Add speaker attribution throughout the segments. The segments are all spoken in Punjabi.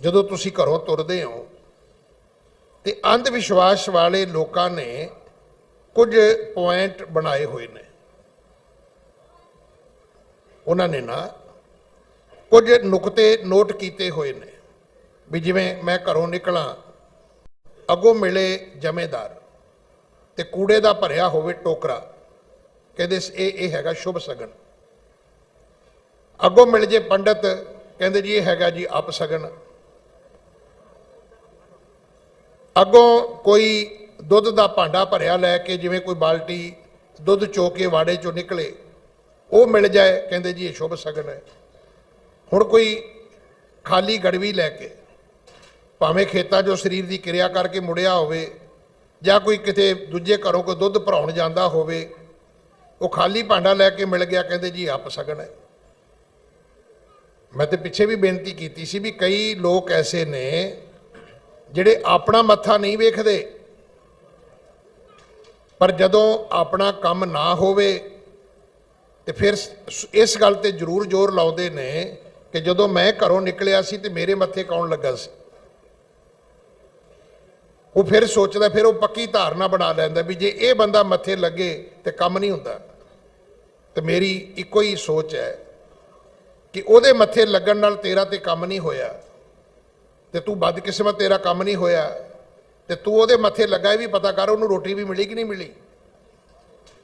Speaker 1: ਜਦੋਂ ਤੁਸੀਂ ਘਰੋਂ ਤੁਰਦੇ ਹੋ, ਤੇ ਅੰਧ ਵਿਸ਼ਵਾਸ ਵਾਲੇ ਲੋਕਾਂ ਨੇ ਕੁਝ ਪੁਆਇੰਟ ਬਣਾਏ ਹੋਏ ਨੇ। ਉਹਨਾਂ ਨੇ ਨਾ ਕੁਝ ਨੁਕਤੇ ਨੋਟ ਕੀਤੇ ਹੋਏ ਨੇ ਵੀ ਜਿਵੇਂ ਮੈਂ ਘਰੋਂ ਨਿਕਲਾਂ, ਅੱਗੋਂ ਮਿਲੇ ਜਮੇਦਾਰ ਤੇ ਕੂੜੇ ਦਾ ਭਰਿਆ ਹੋਵੇ ਟੋਕਰਾ, ਕਹਿੰਦੇ ਇਹ ਇਹ ਹੈਗਾ ਸ਼ੁਭ ਸਗਨ। ਅੱਗੋਂ ਮਿਲ ਜੇ ਪੰਡਤ, ਕਹਿੰਦੇ ਜੀ ਇਹ ਹੈਗਾ ਜੀ ਅਪ ਸਗਨ। ਅੱਗੋਂ ਕੋਈ ਦੁੱਧ ਦਾ ਭਾਂਡਾ ਭਰਿਆ ਲੈ ਕੇ ਜਿਵੇਂ ਕੋਈ ਬਾਲਟੀ ਦੁੱਧ ਚੋ ਕੇ ਵਾੜੇ ਚੋਂ ਨਿਕਲੇ, ਉਹ ਮਿਲ ਜਾਏ, ਕਹਿੰਦੇ ਜੀ ਇਹ ਸ਼ੁਭ ਸਗਨ ਹੈ। ਹੁਣ ਕੋਈ ਖਾਲੀ ਗੜਵੀ ਲੈ ਕੇ ਭਾਵੇਂ ਖੇਤਾਂ 'ਚੋਂ ਸਰੀਰ ਦੀ ਕਿਰਿਆ ਕਰਕੇ ਮੁੜਿਆ ਹੋਵੇ ਜਾਂ ਕੋਈ ਕਿਤੇ ਦੂਜੇ ਘਰੋਂ ਕੋਈ ਦੁੱਧ ਭਰਾਉਣ ਜਾਂਦਾ ਹੋਵੇ, ਉਹ ਖਾਲੀ ਭਾਂਡਾ ਲੈ ਕੇ ਮਿਲ ਗਿਆ, ਕਹਿੰਦੇ ਜੀ ਆਪ ਸਗਨ ਹੈ। ਮੈਂ ਤੇ ਪਿੱਛੇ ਵੀ ਬੇਨਤੀ ਕੀਤੀ ਸੀ ਵੀ ਕਈ ਲੋਕ ਐਸੇ ਨੇ ਜਿਹੜੇ ਆਪਣਾ ਮੱਥਾ ਨਹੀਂ ਵੇਖਦੇ, ਪਰ ਜਦੋਂ ਆਪਣਾ ਕੰਮ ਨਾ ਹੋਵੇ, ਤੇ ਫਿਰ ਇਸ ਗੱਲ ਤੇ ਜ਼ਰੂਰ ਜ਼ੋਰ ਲਾਉਂਦੇ ਨੇ ਕਿ ਜਦੋਂ ਮੈਂ ਘਰੋਂ ਨਿਕਲਿਆ ਸੀ ਤੇ ਮੇਰੇ ਮੱਥੇ ਕੌਣ ਲੱਗਾ ਸੀ? ਉਹ ਫਿਰ ਸੋਚਦਾ, ਫਿਰ ਉਹ ਪੱਕੀ ਧਾਰਨਾ ਬਣਾ ਲੈਂਦਾ ਵੀ ਜੇ ਇਹ ਬੰਦਾ ਮੱਥੇ ਲੱਗੇ ਤੇ ਕੰਮ ਨਹੀਂ ਹੁੰਦਾ। ਤੇ ਮੇਰੀ ਇੱਕੋ ਹੀ ਸੋਚ ਹੈ ਕਿ ਉਹਦੇ ਮੱਥੇ ਲੱਗਣ ਨਾਲ ਤੇਰਾ ਤੇ ਕੰਮ ਨਹੀਂ ਹੋਇਆ। ਤੇ ਤੂੰ ਬਦਕਿਸਮਤ ਤੇਰਾ ਕੰਮ ਨਹੀਂ ਹੋਇਆ। ਤੇ ਤੂੰ ਉਹਦੇ ਮੱਥੇ ਲੱਗਾ ਇਹ ਵੀ ਪਤਾ ਕਰ, ਉਹਨੂੰ ਰੋਟੀ ਵੀ ਮਿਲੀ ਕਿ ਨਹੀਂ ਮਿਲੀ?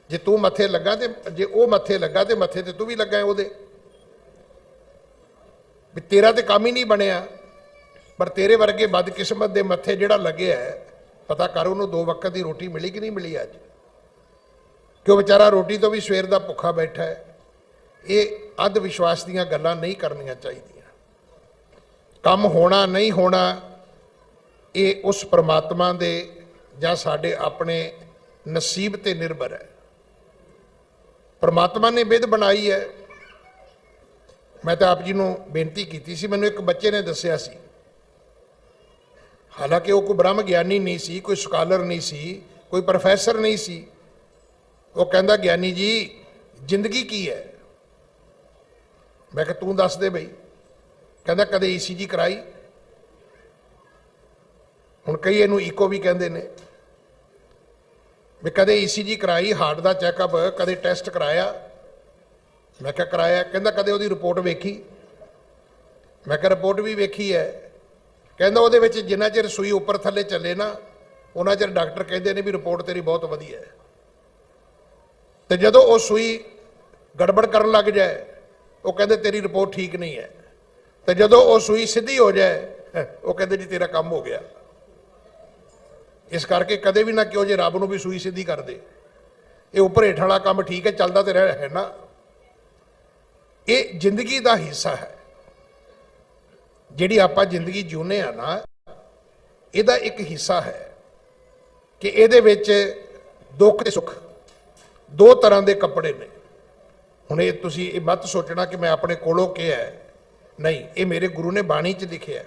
Speaker 1: ਜੇ ਤੂੰ ਮੱਥੇ ਲੱਗਾ ਤੇ, ਜੇ ਉਹ ਮੱਥੇ ਲੱਗਾ ਤੇ ਮੱਥੇ ਤੇ ਤੂੰ ਵੀ ਲੱਗਾ ਉਹਦੇ। ਵੀ ਤੇਰਾ ਤੇ ਕੰਮ ਹੀ ਨਹੀਂ ਬਣਿਆ, ਪਰ ਤੇਰੇ ਵਰਗੇ ਬਦਕਿਸਮਤ ਦੇ ਮੱਥੇ ਜਿਹੜਾ ਲੱਗਿਆ ਪਤਾ ਕਰ ਉਹਨੂੰ ਦੋ ਵਕਤ ਦੀ ਰੋਟੀ ਮਿਲੀ ਕਿ ਨਹੀਂ ਮਿਲੀ ਅੱਜ? ਕਿਉਂ ਵਿਚਾਰਾ ਰੋਟੀ ਤੋਂ ਵੀ ਸਵੇਰ ਦਾ ਭੁੱਖਾ ਬੈਠਾ ਹੈ? ਇਹ ਅੰਧ ਵਿਸ਼ਵਾਸ ਦੀਆਂ ਗੱਲਾਂ ਨਹੀਂ ਕਰਨੀਆਂ ਚਾਹੀਦੀਆਂ। ਕੰਮ ਹੋਣਾ ਨਹੀਂ ਹੋਣਾ, ਇਹ ਉਸ ਪ੍ਰਮਾਤਮਾ ਦੇ ਜਾਂ ਸਾਡੇ ਆਪਣੇ ਨਸੀਬ ਤੇ ਨਿਰਭਰ ਹੈ। ਪ੍ਰਮਾਤਮਾ ਨੇ ਵਿਧ ਬਣਾਈ ਹੈ। ਮੈਂ ਤਾਂ ਆਪ ਜੀ ਨੂੰ ਬੇਨਤੀ ਕੀਤੀ ਸੀ, ਮੈਨੂੰ ਇੱਕ ਬੱਚੇ ਨੇ ਦੱਸਿਆ ਸੀ। ਹਾਲਾਂਕਿ ਉਹ ਕੋਈ ਬ੍ਰਹਮ ਗਿਆਨੀ ਨਹੀਂ ਸੀ, ਕੋਈ ਸਕਾਲਰ ਨਹੀਂ ਸੀ, ਕੋਈ ਪ੍ਰੋਫੈਸਰ ਨਹੀਂ ਸੀ। ਉਹ ਕਹਿੰਦਾ, ਗਿਆਨੀ ਜੀ, ਜ਼ਿੰਦਗੀ ਕੀ ਹੈ? ਮੈਂ ਕਿਹਾ, ਤੂੰ ਦੱਸ ਦੇ ਬਈ। ਕਹਿੰਦਾ, ਕਦੇ ਈਸੀਜੀ ਕਰਾਈ? ਹੁਣ ਕਈ ਇਹਨੂੰ ਈਕੋ ਵੀ ਕਹਿੰਦੇ ਨੇ ਵੀ ਕਦੇ ਈਸੀਜੀ ਕਰਾਈ ਹਾਰਟ ਦਾ ਚੈੱਕਅਪ ਕਦੇ ਟੈਸਟ ਕਰਾਇਆ। ਮੈਂ ਕਿਹਾ, ਕਰਾਇਆ। ਕਹਿੰਦਾ, ਕਦੇ ਉਹਦੀ ਰਿਪੋਰਟ ਵੇਖੀ? ਮੈਂ ਕਿਹਾ ਰਿਪੋਰਟ ਵੀ ਵੇਖੀ ਹੈ। ਕਹਿੰਦਾ, ਉਹਦੇ ਵਿੱਚ ਜਿੰਨਾ ਚਿਰ ਸੂਈ ਉੱਪਰ ਥੱਲੇ ਚੱਲੇ ਨਾ, ਉਹਨਾਂ ਚਿਰ ਡਾਕਟਰ ਕਹਿੰਦੇ ਨੇ ਵੀ ਰਿਪੋਰਟ ਤੇਰੀ ਬਹੁਤ ਵਧੀਆ ਹੈ। ਤੇ ਜਦੋਂ ਉਹ ਸੂਈ ਗੜਬੜ ਕਰਨ ਲੱਗ ਜਾਏ, ਉਹ ਕਹਿੰਦੇ, ਤੇਰੀ ਰਿਪੋਰਟ ਠੀਕ ਨਹੀਂ ਹੈ। ਤੇ ਜਦੋਂ ਉਹ ਸੂਈ ਸਿੱਧੀ ਹੋ ਜਾਏ ਉਹ ਕਹਿੰਦੇ ਜੀ ਤੇਰਾ ਕੰਮ ਹੋ ਗਿਆ। ਇਸ ਕਰਕੇ ਕਦੇ ਵੀ ਨਾ ਕਿਉਂ ਜੇ ਰੱਬ ਨੂੰ ਵੀ ਸੂਈ ਸਿੱਧੀ ਕਰ ਦੇ। ਇਹ ਉੱਪਰ ਹੇਠ ਵਾਲਾ ਕੰਮ ਠੀਕ ਹੈ, ਚੱਲਦਾ ਤੇ ਰਹਿ ਹੈ ਨਾ। ਇਹ ਜ਼ਿੰਦਗੀ ਦਾ ਹਿੱਸਾ ਹੈ। ਜਿਹੜੀ ਆਪਾਂ ਜ਼ਿੰਦਗੀ ਜਿਉਨੇ ਆ ਨਾ, ਇਹਦਾ ਇੱਕ ਹਿੱਸਾ ਹੈ ਕਿ ਇਹਦੇ ਵਿੱਚ ਦੁੱਖ ਤੇ ਸੁੱਖ, ਦੋ ਤਰ੍ਹਾਂ ਦੇ ਕੱਪੜੇ ਨੇ। ਹੁਣ ਇਹ ਤੁਸੀਂ ਇਹ ਮਤ ਸੋਚਣਾ ਕਿ ਮੈਂ ਆਪਣੇ ਕੋਲੋਂ ਕਿਹਾ ਹੈ। ਨਹੀਂ ਇਹ ਮੇਰੇ ਗੁਰੂ ਨੇ ਬਾਣੀ 'ਚ ਲਿਖਿਆ ਹੈ।